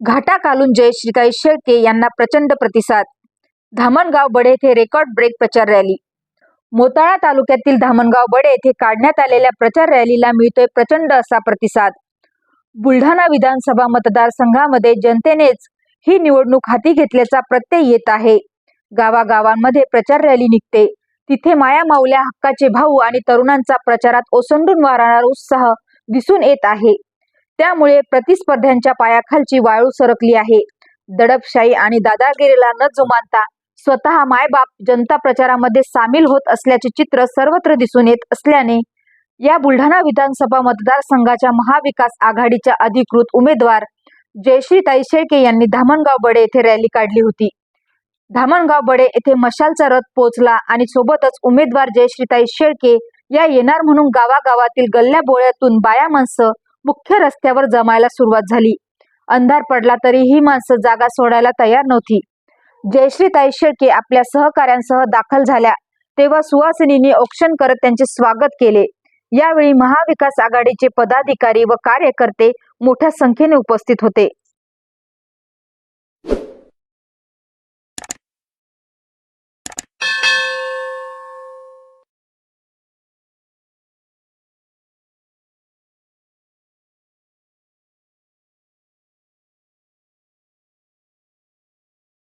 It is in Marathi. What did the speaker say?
घाटा कालून जयश्रीताई शेळके यांना प्रचंड प्रतिसाद. धामणगाव बडे येथे रेकॉर्ड ब्रेक प्रचार रॅली. मोताळा तालुक्यातील धामणगाव बडे येथे काढण्यात आलेल्या प्रचार रॅलीला मिळतोय प्रचंड असा प्रतिसाद. बुलढाणा विधानसभा मतदारसंघामध्ये जनतेनेच ही निवडणूक हाती घेतल्याचा प्रत्यय येत आहे. गावागावांमध्ये प्रचार रॅली निघते. तिथे माया माऊल्या हक्काचे भाऊ आणि तरुणांचा प्रचारात ओसंडून वाहणारा उत्साह दिसून येत आहे. त्यामुळे प्रतिस्पर्ध्यांच्या पायाखालची वाळू सरकली आहे. दडपशाही आणि दादागिरीला न जुमानता स्वतः मायबाप जनता प्रचारामध्ये सामील होत असल्याचे चित्र सर्वत्र दिसून येत असल्याने या बुलढाणा विधानसभा मतदारसंघाच्या महाविकास आघाडीच्या अधिकृत उमेदवार जयश्रीताई शेळके यांनी धामणगाव बडे येथे रॅली काढली होती. धामणगाव बडे येथे मशालचा रथ पोहोचला आणि सोबतच उमेदवार जयश्रीताई शेळके या येणार म्हणून गावागावातील गल्ल्या बोळ्यातून बाया माणसं मुख्य रस्त्यावर जमायला सुरुवात झाली. अंधार पडला तरी ही माणसं जागा सोडायला तयार नव्हती. जयश्रीताई शेळके आपल्या सहकाऱ्यांसह दाखल झाल्या. तेव्हा सुहासिनींनी औक्षण करत त्यांचे स्वागत केले. यावेळी महाविकास आघाडीचे पदाधिकारी व कार्यकर्ते मोठ्या संख्येने उपस्थित होते.